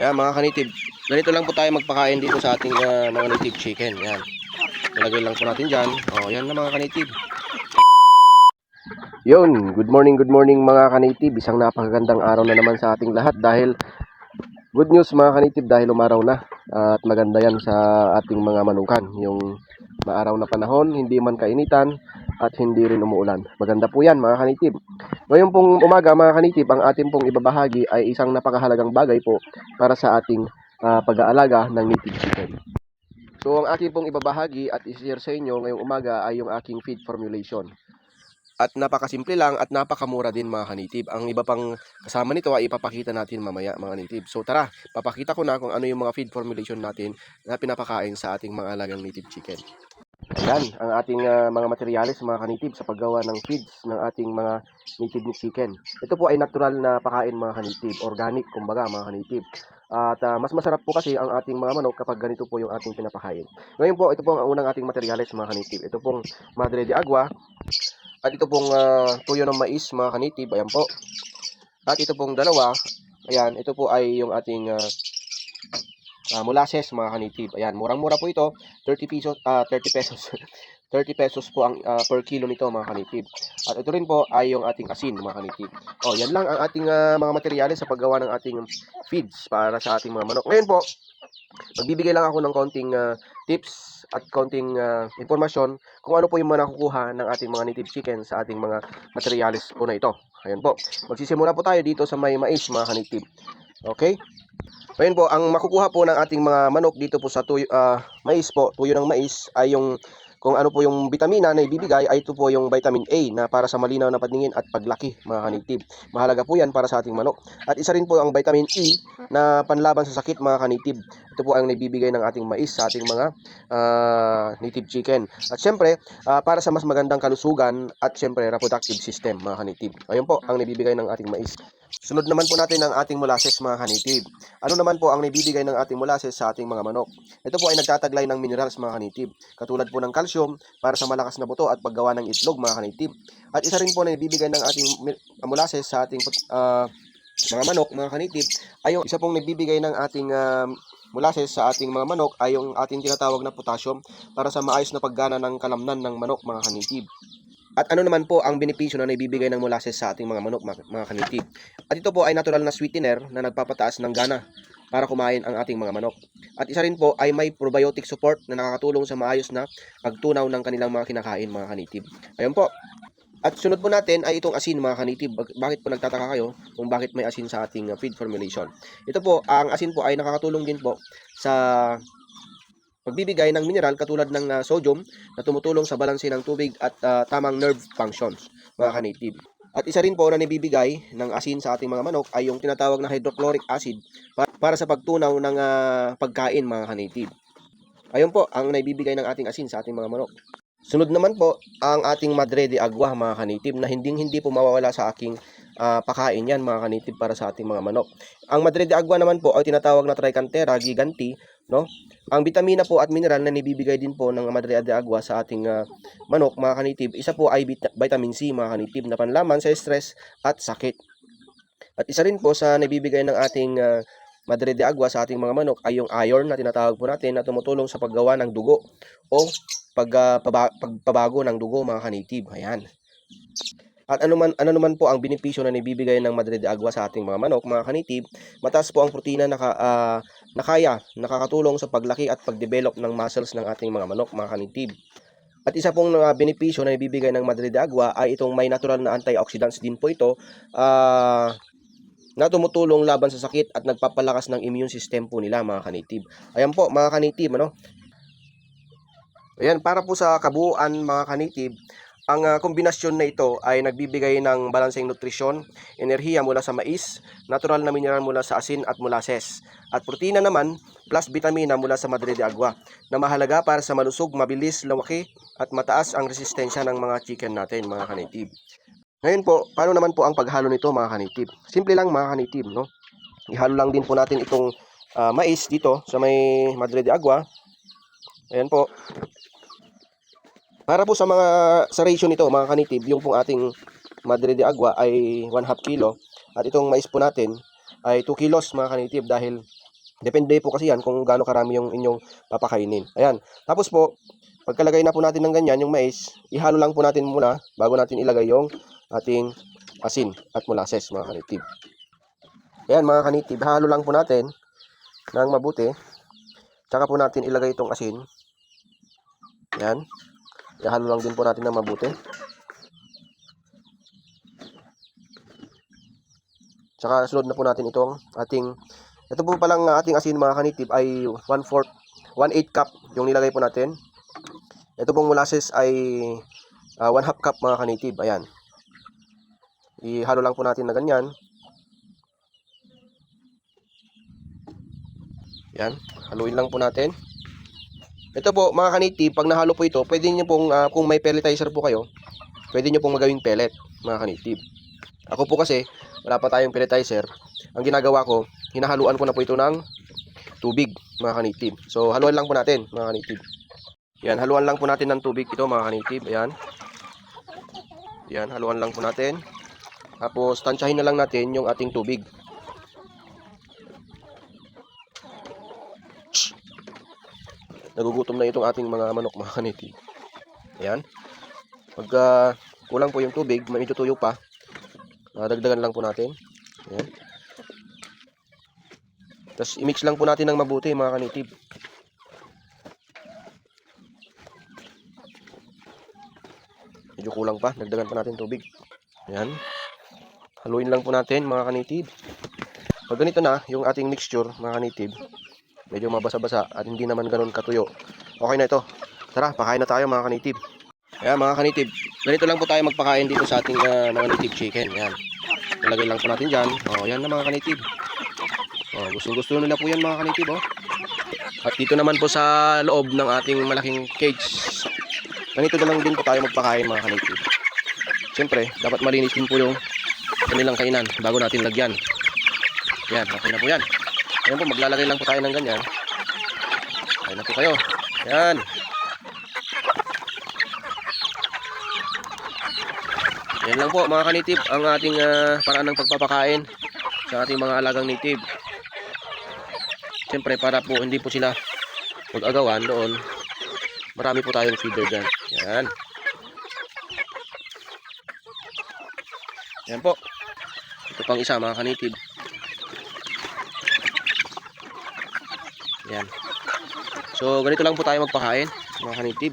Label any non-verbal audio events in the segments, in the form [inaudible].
Ayan mga kanitib. Ganito lang po tayo magpakain dito sa ating ah, mga native chicken. Ayan. Ilagay lang po natin dyan. O, yan na mga kanitib. Yun, good morning, good morning mga kanitib. Isang napakagandang araw na naman sa ating lahat dahil good news mga kanitib dahil umaraw na. At maganda yan sa ating mga manukan. Yung maaraw na panahon, hindi man kainitan at hindi rin umuulan. Maganda po yan mga kanitib. Ngayon pong umaga mga kanitib, ang ating pong ibabahagi ay isang napakahalagang bagay po para sa ating ah, pag-aalaga ng native chicken. So ang ating pong ibabahagi at i-share sa inyo ngayong umaga ay yung aking feed formulation. At napakasimple lang at napakamura din mga kanitib. Ang iba pang kasama nito ay ipapakita natin mamaya mga kanitib. So tara, papakita ko na kung ano yung mga feed formulation natin na pinapakain sa ating mga alagang native chicken. Ayan, ang ating ah, mga materyales mga kanitib sa paggawa ng feeds ng ating mga native chicken. Ito po ay natural na pakain mga kanitib, organic kumbaga mga kanitib. At ah, mas masarap po kasi ang ating mga manok kapag ganito po yung ating pinapakain. Ngayon po, ito po ang unang ating materyales mga kanitib. Ito pong madre de agua. At ito pong ah, tuyo ng mais mga kanitib. Ayan po. At ito pong dalawa. Ayan, ito po ay yung ating ah, ah, molasses mga kanitib. Ayan, murang-mura po ito. 30 pesos, ah 30 pesos. [laughs] 30 pesos po ang ah, per kilo nito mga kanitib. At ito rin po ay yung ating asin mga kanitib. Oh, yan lang ang ating ah, mga materyales sa paggawa ng ating feeds para sa ating mga manok. Ngayon po, magbibigay lang ako ng konting ah, tips at konting ah, impormasyon kung ano po yung mga ng ating mga native chicken sa ating mga materyales po na ito. Ayan po. Magsisimula po tayo dito sa may mais mga kanitib. Okay? Ngayon po, ang makukuha po ng ating mga manok dito po sa tuyo, ah, mais po, tuyo ng mais ay yung kung ano po yung vitamina na ibibigay ay ito po yung vitamin A na para sa malinaw na paningin at paglaki mga kanitib. Mahalaga po yan para sa ating manok. At isa rin po ang vitamin E na panlaban sa sakit mga kanitib. Ito po ang naibibigay ng ating mais sa ating mga ah, native chicken. At syempre, ah, para sa mas magandang kalusugan at syempre reproductive system mga kanitib. Ayun po ang naibibigay ng ating mais. Sunod naman po natin ang ating molasses mga kanitib. Ano naman po ang naibibigay ng ating molasses sa ating mga manok? Ito po ay nagtataglay ng minerals mga kanitib. Katulad po ng calcium para sa malakas na buto at paggawa ng itlog mga kanitib. At isa rin po na naibibigay ng ating mi- molasses sa ating ah, mga manok mga kanitib ay yung isa pong nagbibigay ng ating ah, molasses sa ating mga manok ay yung ating tinatawag na potassium para sa maayos na paggana ng kalamnan ng manok mga kanitib. At ano naman po ang benepisyo na naibibigay ng molasses sa ating mga manok, mga, kanitib? At ito po ay natural na sweetener na nagpapataas ng gana para kumain ang ating mga manok. At isa rin po ay may probiotic support na nakakatulong sa maayos na pagtunaw ng kanilang mga kinakain mga kanitib. Ayun po. At sunod po natin ay itong asin mga kanitib. Bak- Bakit po nagtataka kayo kung bakit may asin sa ating uh, feed formulation? Ito po, ang asin po ay nakakatulong din po sa pagbibigay ng mineral katulad ng uh, sodium na tumutulong sa balanse ng tubig at uh, tamang nerve functions, mga kanitib. At isa rin po na nabibigay ng asin sa ating mga manok ay yung tinatawag na hydrochloric acid pa- para sa pagtunaw ng ah, pagkain mga kanitib. Ayun po ang naibibigay ng ating asin sa ating mga manok. Sunod naman po ang ating madre de agua mga kanitib na hindi hindi po mawawala sa aking ah, pakain yan mga kanitib para sa ating mga manok. Ang madre de agua naman po ay tinatawag na Trichantera giganti, no? Ang vitamina po at mineral na nibibigay din po ng madre de agua sa ating ah, manok mga kanitib, isa po ay vit- vitamin C mga kanitib na panlaman sa stress at sakit. At isa rin po sa nabibigay ng ating ah, madre de agua sa ating mga manok ay yung iron na tinatawag po natin na tumutulong sa paggawa ng dugo o pag, paba- pagpabago ng dugo mga kanitib. Ayan. At ano man, ano naman po ang benepisyo na nibibigay ng madre de agua sa ating mga manok, mga kanitib, mataas po ang protina na, ka- ah, na kaya, nakakatulong sa paglaki at pagdevelop ng muscles ng ating mga manok, mga kanitib. At isa pong uh, benepisyo na ibibigay ng madre de agua ay itong may natural na antioxidants din po ito ah, na tumutulong laban sa sakit at nagpapalakas ng immune system po nila mga kanitib. Ayan po mga kanitib, ano? Ayan, para po sa kabuuan mga kanitib, ang ah, kombinasyon na ito ay nagbibigay ng balanseng nutrisyon, enerhiya mula sa mais, natural na mineral mula sa asin at molasses, at protina naman plus vitamina mula sa madre de agua na mahalaga para sa malusog, mabilis, lumaki at mataas ang resistensya ng mga chicken natin mga kanitib. Ngayon po, paano naman po ang paghalo nito mga kanitib? Simple lang mga kanitib, no? Ihalo lang din po natin itong ah, mais dito sa may madre de agua. Ayan po. Para po sa mga sa ratio nito mga kanitib, yung pong ating madre de agua ay 1 half kilo at itong mais po natin ay 2 kilos mga kanitib dahil depende po kasi yan kung gaano karami yung inyong papakainin. Ayan. Tapos po, pagkalagay na po natin ng ganyan, yung mais, ihalo lang po natin muna bago natin ilagay yung ating asin at molasses mga kanitib. Ayan mga kanitib, halo lang po natin ng mabuti. Tsaka po natin ilagay itong asin. Ayan. Ihalo lang din po natin ng mabuti. Tsaka sunod na po natin itong ating ito po palang ating asin mga kanitib ay 1/4 1/8 cup yung nilagay po natin. Ito pong molasses ay uh, 1 half cup mga kanitib. Ayan. Ihalo lang po natin na ganyan. Yan, haluin lang po natin. Ito po mga kanitib, pag nahalo po ito, pwede niyo pong ah, kung may pelletizer po kayo, pwede niyo pong magawing pellet mga kanitib. Ako po kasi wala pa tayong pelletizer. Ang ginagawa ko, hinahaluan ko na po ito ng tubig mga kanitib. So haluan lang po natin mga kanitib. Yan, haluan lang po natin ng tubig ito mga kanitib. Ayan. Yan, haluan lang po natin. Tapos tansyahin na lang natin yung ating tubig. Nagugutom na itong ating mga manok mga kaniti. Ayan. Pagka kulang po yung tubig, may tutuyo pa, ah, dagdagan lang po natin. Ayan. Tapos i-mix lang po natin ng mabuti mga kanitib. Medyo kulang pa, dagdagan pa natin tubig. Ayan. Haluin lang po natin mga kanitib. Pag ganito na, yung ating mixture mga kanitib, medyo mabasa-basa at hindi naman ganun katuyo. Okay na ito. Tara, pakain na tayo mga kanitib. Ayan mga kanitib, ganito lang po tayo magpakain dito sa ating ah, mga native chicken. Ayan. Ilagay lang po natin dyan. O, yan na mga kanitib. O, gusto-gusto nila po yan mga kanitib. Oh. At dito naman po sa loob ng ating malaking cage. Ganito na lang din po tayo magpakain mga kanitib. Siyempre, dapat malinis din po yung kanilang kainan bago natin lagyan. Yan, okay na po yan. Ayan po, maglalagay lang po tayo ng ganyan. Ayan na po kayo. Ayan. Yan lang po mga kanitib ang ating ah, paraan ng pagpapakain sa ating mga alagang native. Siyempre para po hindi po sila mag-agawan doon. Marami po tayong feeder dyan. Yan. Yan po. Ito pang isa mga kanitib. Yan. So, ganito lang po tayo magpakain, mga kanitib.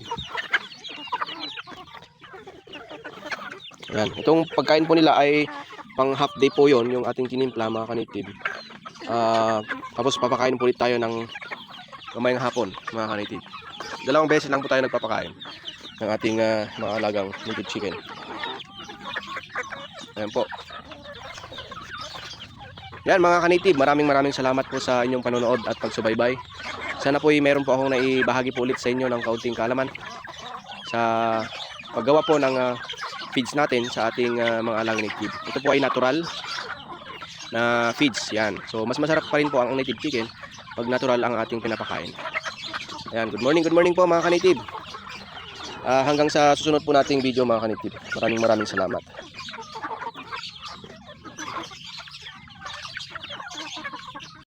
Yan. Itong pagkain po nila ay pang half day po yon yung ating tinimpla, mga kanitib. Ah, tapos papakain po ulit tayo ng kamayang hapon, mga kanitib. Dalawang beses lang po tayo nagpapakain ng ating ah, mga alagang chicken. Ayan po. Yan mga kanitib, maraming maraming salamat po sa inyong panonood at pagsubaybay. Sana po ay meron po akong naibahagi po ulit sa inyo ng kaunting kaalaman sa paggawa po ng ah, feeds natin sa ating ah, mga alang native. Ito po ay natural na feeds, yan. So mas masarap pa rin po ang native chicken pag natural ang ating pinapakain. Ayan, good morning, good morning po mga kanitib. Ah, hanggang sa susunod po nating video mga kanitib. Maraming maraming salamat.